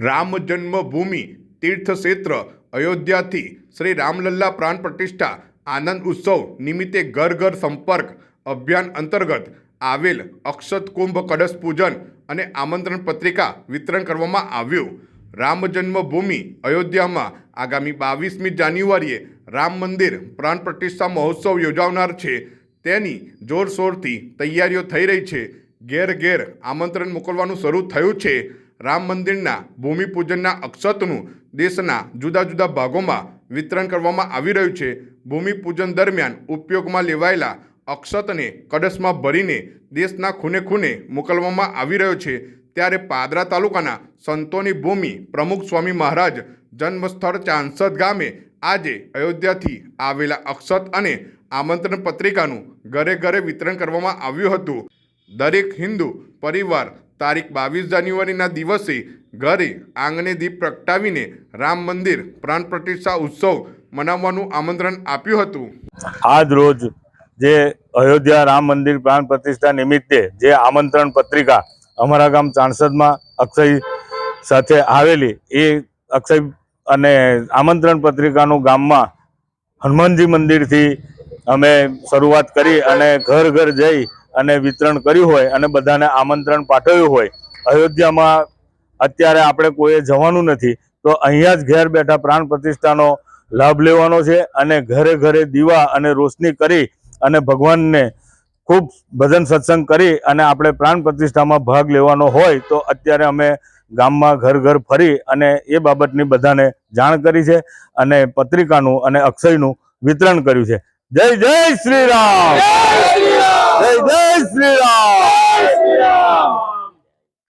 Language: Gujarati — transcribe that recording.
રામ જન્મભૂમિ તીર્થક્ષેત્ર અયોધ્યાથી શ્રી રામલલ્લા પ્રાણ પ્રતિષ્ઠા આનંદ ઉત્સવ નિમિત્તે ઘર ઘર સંપર્ક અભિયાન અંતર્ગત આવેલ અક્ષત કુંભ કળશ પૂજન અને આમંત્રણ પત્રિકા વિતરણ કરવામાં આવ્યું. રામ જન્મભૂમિ અયોધ્યામાં આગામી બાવીસમી જાન્યુઆરીએ રામ મંદિર પ્રાણ પ્રતિષ્ઠા મહોત્સવ યોજાનાર છે. તેની જોરશોરથી તૈયારીઓ થઈ રહી છે. ઘેર ઘેર આમંત્રણ મોકલવાનું શરૂ થયું છે. રામ મંદિરના ભૂમિપૂજનના અક્ષતનું દેશના જુદા જુદા ભાગોમાં વિતરણ કરવામાં આવી રહ્યું છે. ભૂમિપૂજન દરમિયાન ઉપયોગમાં લેવાયેલા અક્ષતને કડસમાં ભરીને દેશના ખૂને ખૂને મોકલવામાં આવી રહ્યો છે. ત્યારે પાદરા તાલુકાના સંતોની ભૂમિ પ્રમુખ સ્વામી મહારાજ જન્મસ્થળ ચાંસદ ગામે આજે અયોધ્યાથી આવેલા અક્ષત અને આમંત્રણ પત્રિકાનું ઘરે ઘરે વિતરણ કરવામાં આવ્યું હતું. દરેક હિન્દુ પરિવાર તારીખ બાવીસ જાન્યુઆરીના દિવસે ઘરે આંગણે દીપ પ્રગટાવીને રામ મંદિર પ્રાણ પ્રતિષ્ઠા ઉત્સવ મનાવવાનું આમંત્રણ આપ્યું હતું. આજ રોજ જે અયોધ્યા રામ મંદિર પ્રાણ પ્રતિષ્ઠા નિમિત્તે જે આમંત્રણ પત્રિકા અમારા ગામ ચાણસદમાં અક્ષય સાથે આવેલી, એ અક્ષય અને આમંત્રણ પત્રિકાનું ગામમાં હનુમાનજી મંદિરથી અમે શરૂઆત કરી અને ઘર ઘર જઈ અને વિતરણ કર્યું હોય અને બધાને આમંત્રણ પાઠવ્યું હોય, અયોધ્યામાં અત્યારે આપણે કોઈએ જવાનું નથી, તો અહીંયા જ ઘેર બેઠા પ્રાણ પ્રતિષ્ઠાનો લાભ લેવાનો છે અને ઘરે ઘરે દીવા અને રોશની કરી અને ભગવાનને ખૂબ ભજન સત્સંગ કરી અને આપણે પ્રાણ પ્રતિષ્ઠામાં ભાગ લેવાનો હોય, તો અત્યારે અમે ગામમાં ઘર ઘર ફરી અને એ બાબતની બધાને જાણ કરી છે અને પત્રિકાનું અને અક્ષયનું વિતરણ કર્યું છે. જય જય શ્રી રામ! જય જય શ્રી રામ